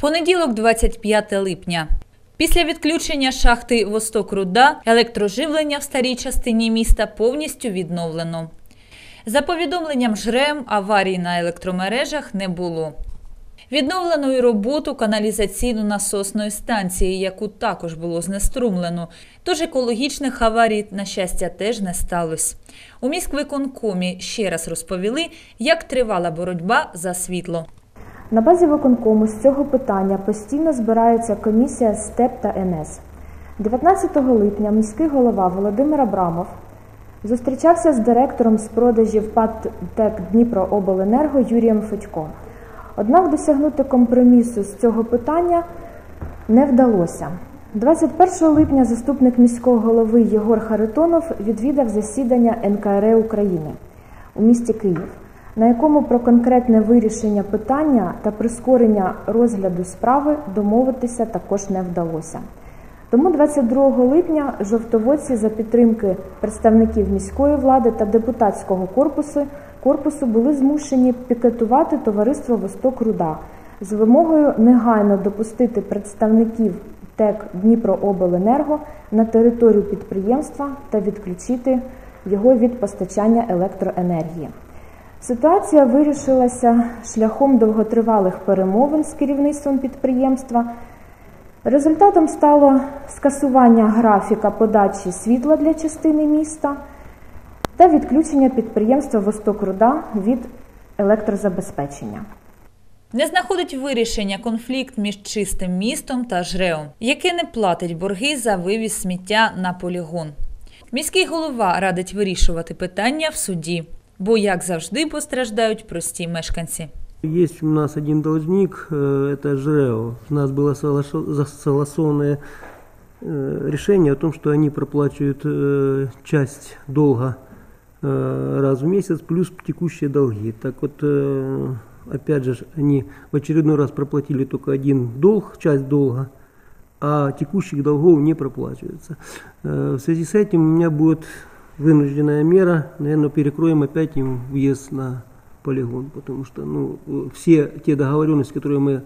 Понеділок, 25 липня. Після відключення шахти Восток Руда електроживлення в старій частині міста повністю відновлено. За повідомленням ЖРЕМ, аварій на електромережах не було. Відновлено й роботу каналізаційно-насосної станції, яку також було знеструмлено. Тож екологічних аварій, на щастя, теж не сталося. У міськвиконкомі ще раз розповіли, як тривала боротьба за світло. На базі виконкому з цього питання постійно збирається комісія СТЕП та НС. 19 липня міський голова Володимир Абрамов зустрічався з директором з продажів ПАТ ТЕК Дніпрообленерго Юрієм Федько. Однак досягнути компромісу з цього питання не вдалося. 21 липня заступник міського голови Єгор Харитонов відвідав засідання НКРЕ України у місті Київ, на якому про конкретне вирішення питання та прискорення розгляду справи домовитися також не вдалося. Тому 22 липня жовтоводці за підтримки представників міської влади та депутатського корпусу корпусу були змушені пікетувати товариство Восток Руда з вимогою негайно допустити представників ТЕК Дніпрообленерго на територію підприємства та відключити його від постачання електроенергії. Ситуація вирішилася шляхом довготривалих перемовин з керівництвом підприємства. Результатом стало скасування графіка подачі світла для частини міста та відключення підприємства Восток Руда від електрозабезпечення. Не знаходить вирішення конфлікт між чистим містом та ЖРЕО, яке не платить борги за вивіз сміття на полігон. Міський голова радить вирішувати питання в суді, бо, як завжди, постраждають прості мешканці. Есть у нас один должник, это ЖРЭО. У нас было согласованное решение о том, что они проплачивают часть долга раз в месяц плюс текущие долги. Так вот, опять же, они в очередной раз проплатили только один долг, часть долга, а текущих долгов не проплачивается. Э, В связи с этим у меня будет вынужденная мера, наверное, перекроем опять им въезд на полигон, потому что ну, все те договоренности, которые мы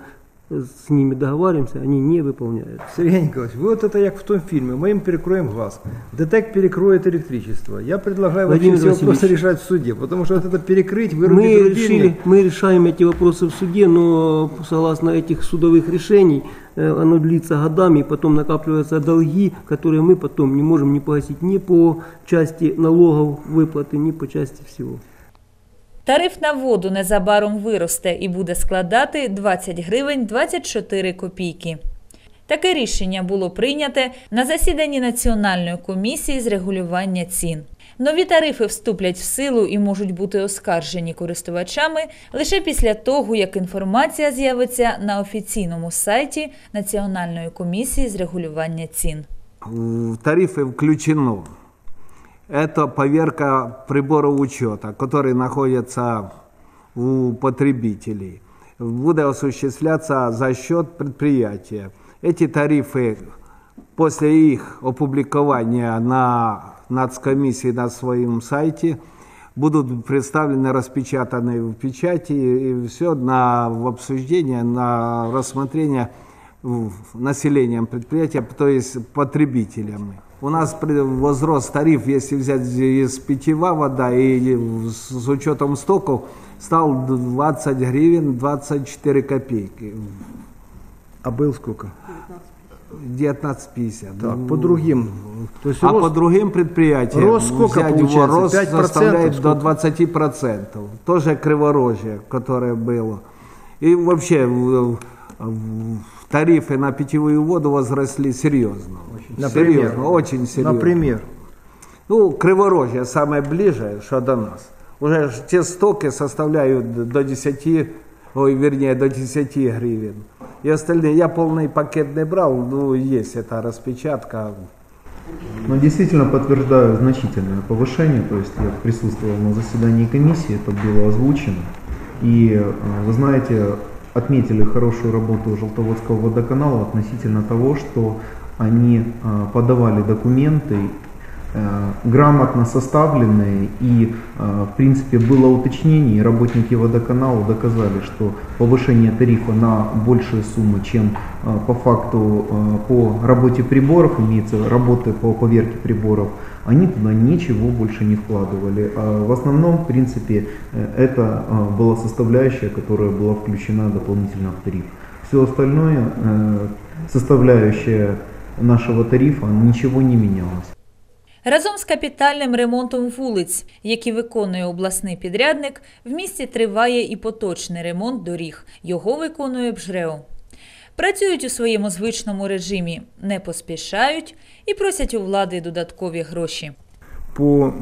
с ними договариваемся, они не выполняются. Сергей Николаевич, вот это как в том фильме. Мы им перекроем газ. ДТЭК перекроет электричество. Я предлагаю вообще Владимир все вопросы решать в суде, потому что вот это перекрыть, вырубить Мы, решили, мы решаем эти вопросы в суде, но согласно этих судовых решений, оно длится годами, и потом накапливаются долги, которые мы потом не можем не погасить ни по части налогов выплаты, ни по части всего. Тариф на воду незабаром виросте і буде складати 20 гривень 24 копійки. Таке рішення було прийняте на засіданні Національної комісії з регулювання цін. Нові тарифи вступлять в силу і можуть бути оскаржені користувачами лише після того, як інформація з'явиться на офіційному сайті Національної комісії з регулювання цін. в тарифы включено. Это поверка приборов учета, которые находятся у потребителей. Будет осуществляться за счет предприятия. Эти тарифы после их опубликования на нацкомиссии на своем сайте будут представлены, распечатаны в печати и все на в обсуждение, на рассмотрение населением предприятия, то есть потребителями. У нас возрос тариф, если взять из питьевая вода и с учетом стоков, стал 20 гривен 24 копейки. А был сколько? 19,50. Так, Ну, по другим. То есть а рост- по другим предприятиям рост сколько взять его, получается? рост 5% составляет до сколько? 20%. Тоже криворожье, которое было. И вообще в- в- тарифы на питьевую воду возросли серьезно. Например? Серьезно, очень серьезно. Например. Ну, Криворожье самое ближе, что до нас. Уже те стоки составляют до 10, ой, вернее, до 10 гривен. И остальные, я полный пакет не брал, ну, есть эта распечатка. Но действительно подтверждаю значительное повышение, то есть я присутствовал на заседании комиссии, это было озвучено. И э, вы знаете, отметили хорошую работу Желтоводского водоканала относительно того, что они э, подавали документы грамотно составленные и, э, в принципе, было уточнение, и работники водоканала доказали, что повышение тарифа на большие суммы, чем э, по факту э, по работе приборов, имеется работы по поверке приборов, они туда ничего больше не вкладывали. А в основном, в принципе, э, это э, была составляющая, которая была включена дополнительно в тариф. Все остальное, э, составляющая нашего тарифа, ничего не менялось. Разом з капітальним ремонтом вулиць, які виконує обласний підрядник, в місті триває і поточний ремонт доріг. Його виконує БЖРЕО. Працюють у своєму звичному режимі, не поспішають і просять у влади додаткові гроші. По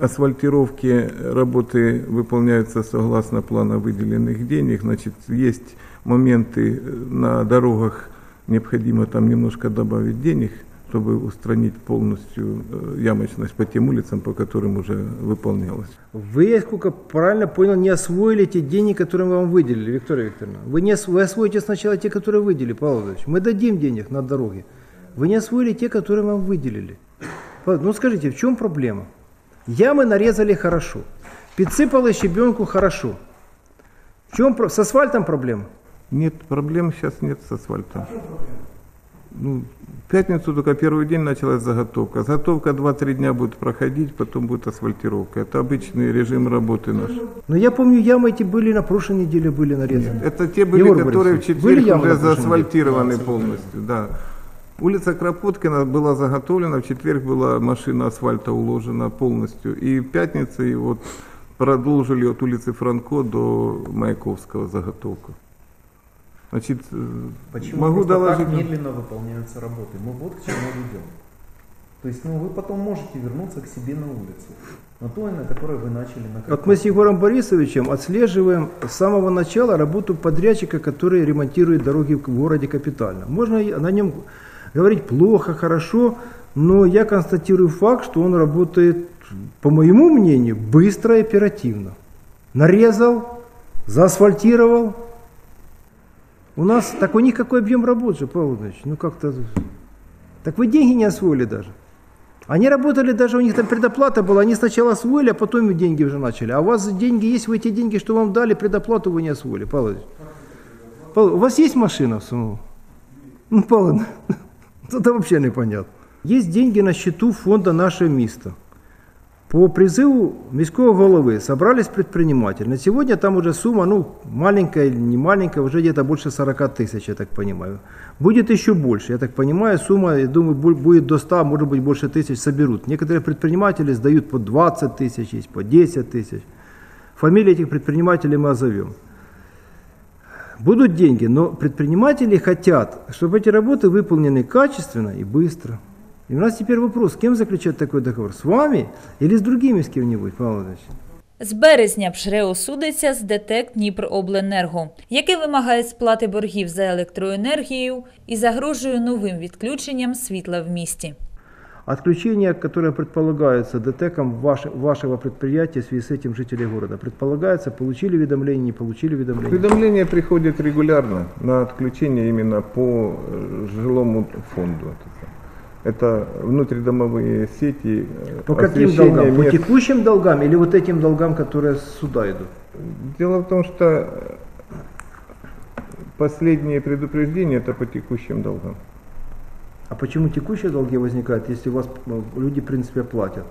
асфальтировке работы выполняются согласно плана выделенных денег. Значит, есть моменты на дорогах, необходимо там немножко добавить денег, чтобы устранить полностью э, ямочность по тем улицам, по которым уже выполнялось. Вы, я сколько правильно понял, не освоили те деньги, которые мы вам выделили, Виктория Викторовна. Вы, не вы освоите сначала те, которые выделили, Павел Владимирович. Мы дадим денег на дороги. Вы не освоили те, которые вам выделили. Ну скажите, в чем проблема? Ямы нарезали хорошо. Подсыпала щебенку хорошо. В чем с асфальтом проблема? Нет, проблем сейчас нет с асфальтом. Ну, пятницу только первый день началась заготовка. Заготовка 2-3 дня будет проходить, потом будет асфальтировка. Это обычный режим работы наш. Но я помню, ямы эти были на прошлой неделе были нарезаны. Это те были, Егор которые в четверг были ямы уже заасфальтированы полностью. Да. Улица Кропоткина была заготовлена, в четверг была машина асфальта уложена полностью. И в пятницу и вот продолжили от улицы Франко до Маяковского заготовку. Значит, э, Почему могу просто доложить. так медленно выполняются работы? Мы вот к чему ведем. То есть, ну, вы потом можете вернуться к себе на улицу, на той, на которой вы начали на Вот мы с Егором Борисовичем отслеживаем с самого начала работу подрядчика, который ремонтирует дороги в городе капитально. Можно на нем говорить плохо, хорошо, но я констатирую факт, что он работает, по моему мнению, быстро и оперативно. Нарезал, заасфальтировал. У нас, так у них какой объем работы, же, Павел Владимирович, ну как-то... Так вы деньги не освоили даже. Они работали, даже у них там предоплата была, они сначала освоили, а потом деньги уже начали. А у вас деньги есть, вы эти деньги, что вам дали, предоплату вы не освоили, Павел Владимирович. Павел, у вас есть машина самого? Ну, Павел, это вообще непонятно. Есть деньги на счету фонда «Наше место». По призыву міського головы собрались предприниматели. На сегодня там уже сумма, ну, маленькая или не маленькая, уже где-то больше 40 тысяч, я так понимаю. Будет еще больше, я так понимаю, сумма, я думаю, бу- будет до 100, может быть, больше тысяч соберут. Некоторые предприниматели сдают по 20 тысяч, есть по 10 тысяч. Фамилии этих предпринимателей мы озовем. Будут деньги, но предприниматели хотят, чтобы эти работы выполнены качественно и быстро. И у нас теперь вопрос, с кем заключать такой договор? С вами или с другими с кем-нибудь, Павел Владимирович? З березня ПШРЕО судиться з ДТЕК Дніпрообленерго, яке вимагає сплати боргів за електроенергію і загрожує новим відключенням світла в місті. Отключение, которое предполагается ДТЭКом ваше- вашего предприятия в связи с этим жителей города, предполагается, получили уведомление, не получили уведомление? Уведомления приходят регулярно на отключение именно по э, жилому фонду. Это внутридомовые сети, э, По каким долгам? По мест. текущим долгам или вот этим долгам, которые с суда идут? Дело в том, что последние предупреждения это по текущим долгам. А почему текущие долги возникают, если у вас э, люди, в принципе, платят?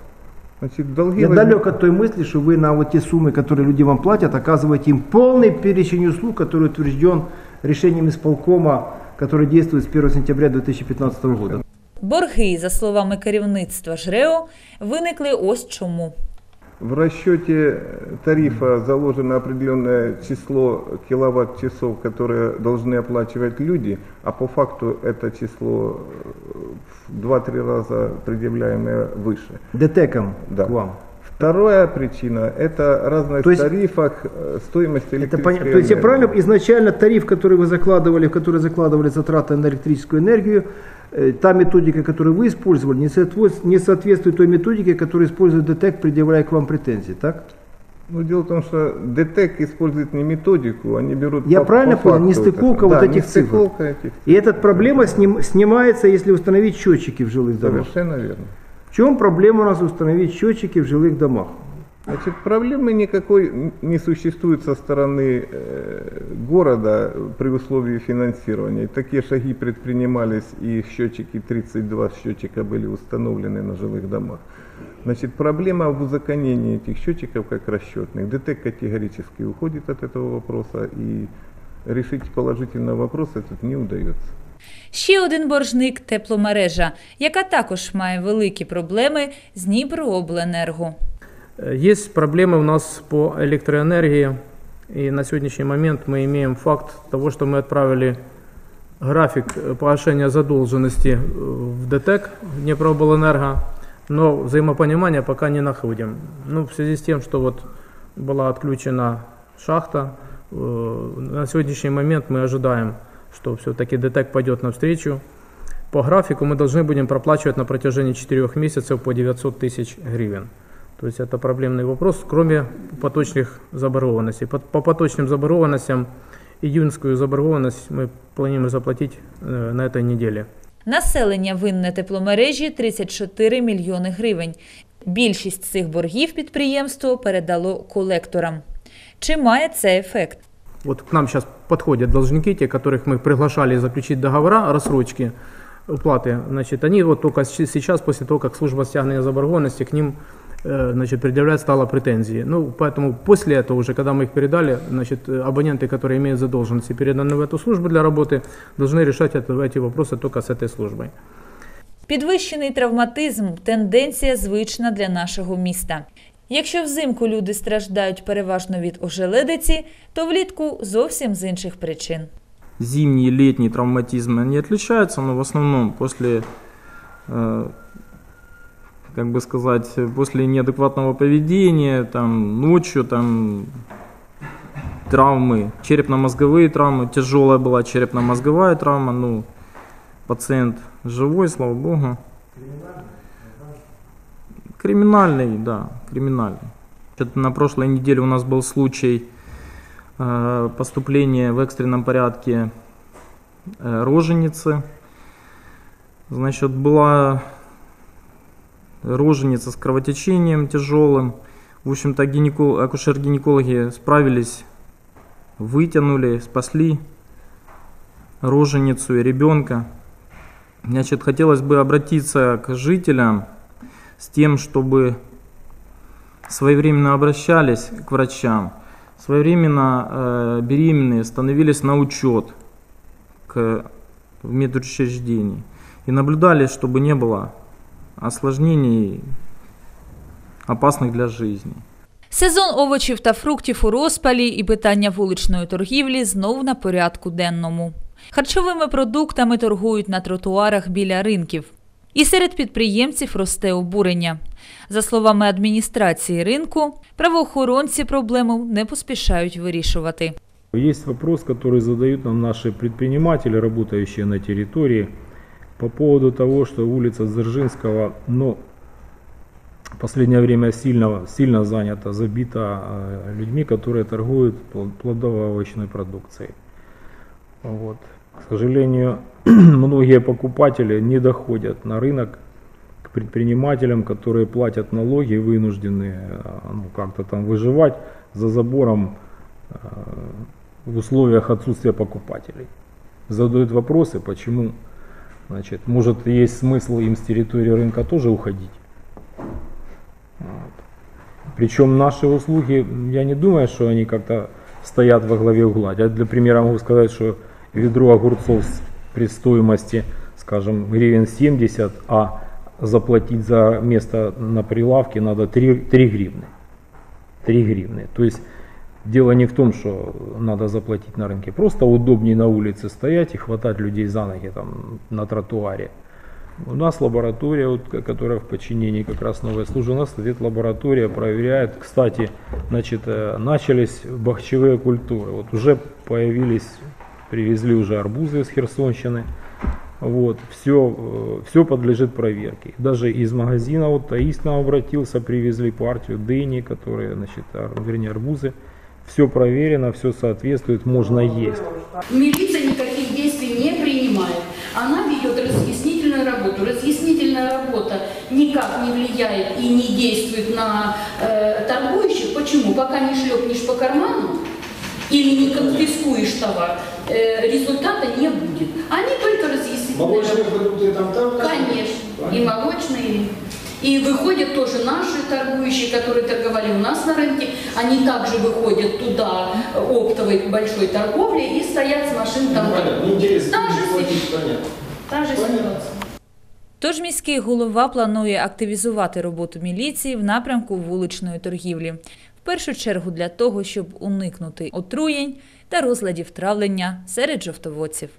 Значит, долги Я возник- далек от той мысли, что вы на вот те суммы, которые люди вам платят, оказываете им полный перечень услуг, который утвержден решением исполкома, который действует с 1 сентября 2015 года. Борги, за словами керівництва ЖРЕО, виникли ось чому. В расчете тарифа заложено определенное число киловатт-часов, которые должны оплачивать люди, а по факту это число э, в 2-3 раза предъявляемое выше. ДТЭКом Да. к вам. Вторая причина – это разность То есть- в тарифах э, стоимости Это электрической понятно. То есть я правильно изначально тариф, который вы закладывали, в который закладывали затраты на электрическую энергию, та методика, которую вы использовали, не соответствует, той методике, которую использует ДТЭК, предъявляя к вам претензии, так? Ну, дело в том, что ДТЭК использует не методику, они берут Я по- правильно по понял? Нестыковка вот Да, этих цифр. этих И эта проблема сним- снимается, если установить счетчики в жилых домах. Совершенно верно. В чем проблема у нас установить счетчики в жилых домах? Значит, проблемы никакой не существует со стороны э, города при условии финансирования. Такие шаги предпринимались, и счетчики, 32 счетчика были установлены на жилых домах. Значит, проблема в узаконении этих счетчиков как расчетных. ДТЭК категорически уходит от этого вопроса, и решить положительно вопрос этот не удается. Ще один боржник тепломережа, яка також має великі проблеми з Дніпрообленерго. Э, Есть проблемы у нас по электроэнергии, и на сегодняшний момент мы имеем факт того, что мы отправили график погашения задолженности э, в ДТЭК Днепрооблэнерго, но взаимопонимания пока не находим. Ну, в связи с тем, что вот была отключена шахта, э, на сегодняшний момент мы ожидаем, что все-таки ДТЭК пойдет навстречу. По графику мы должны будем проплачивать на протяжении 4 месяцев по 900 тысяч гривен. То есть это проблемный вопрос, кроме поточных заборгованностей. По, по поточным заборгованностям июньскую заборгованность мы планируем заплатить э, на этой неделе. Населення винне тепломережі 34 мільйони гривень. Більшість цих боргів підприємство передало колекторам. Чи має це ефект? Вот к нам сейчас подходят должники, те, которых мы приглашали заключить договора о рассрочке уплаты. Значит, они вот только с- сейчас, после того, как служба стягивания заборгованности, к ним э, значит, предъявлять стало претензии. Ну, поэтому после этого уже, когда мы их передали, значит, э, абоненты, которые имеют задолженности, переданы в эту службу для работы, должны решать это, эти вопросы только с этой службой. Підвищений травматизм тенденція звична для нашого міста. Якщо взимку люди страждають переважно від ожеледиці, то влітку зовсім з інших причин. зимний и летний травматизм они отличаются, но в основном после, э, как бы сказать, после неадекватного поведения, там, ночью, там, травмы, черепно-мозговые травмы, тяжелая была черепно-мозговая травма, ну, пациент живой, слава богу. Криминальный, да, криминальный. На прошлой неделе у нас был случай э, поступления в экстренном порядке э, роженицы. Значит, была роженица с кровотечением тяжелым. В общем-то, гинеко- акушер-гинекологи справились, вытянули, спасли роженицу и ребенка. Значит, хотелось бы обратиться к жителям с тем, чтобы своевременно обращались к врачам, своевременно э, беременные становились на учет к, в медучреждении и наблюдали, чтобы не было осложнений, опасных для жизни. Сезон овочів та фруктів у розпалі і питання вуличної торгівлі знов на порядку денному. Харчовими продуктами торгують на тротуарах біля ринків. І серед підприємців росте обурення. За словами адміністрації ринку, правоохоронці проблему не поспішають вирішувати. Есть вопрос, который задают нам наши предприниматели, работающие на территории, по поводу того, что улица Дзержинского, ну, в последнее время сильно, сильно занята, забита э, людьми, которые торгуют пл- плодово-овощной продукцией. Вот. К сожалению, многие покупатели не доходят на рынок к предпринимателям, которые платят налоги, вынуждены э, ну, как-то там выживать за забором э, в условиях отсутствия покупателей. Задают вопросы, почему, значит, может есть смысл им с территории рынка тоже уходить. Вот. Причем наши услуги, я не думаю, что они как-то стоят во главе угла. Я для примера могу сказать, что ведро огурцов при стоимости, скажем, гривен 70, а заплатить за место на прилавке надо 3, 3 гривны. 3 гривны. То есть дело не в том, что надо заплатить на рынке. Просто удобнее на улице стоять и хватать людей за ноги там, на тротуаре. У нас лаборатория, вот, ко- которая в подчинении как раз новой службы, у нас стоит лаборатория, проверяет. Кстати, значит, э, начались бахчевые культуры. Вот уже появились, привезли уже арбузы из Херсонщины. Вот, все, все подлежит проверке. Даже из магазина, вот Таис нам обратился, привезли партию дыни, которые, значит, ар- вернее, арбузы. Все проверено, все соответствует, можно есть. Милиция никаких действий не принимает. Она ведет разъяснительную работу. Разъяснительная работа никак не влияет и не действует на э, торгующих. Почему? Пока не шлепнешь по карману или не конфискуешь товар, э, результата не будет. Они только разъяснительные. продукты там там? Конечно. И молочные. И выходят тоже наши торгующие, которые торговали у нас на рынке, они также выходят туда э, оптовой большой торговли и стоят с машин там. Понятно, интересно. Та же, платить, си- понятно. та же ситуация. Тож міський голова планує активізувати роботу міліції в напрямку вуличної торгівлі. В першу чергу для того, щоб уникнути отруєнь та розладів травлення серед жовтоводців.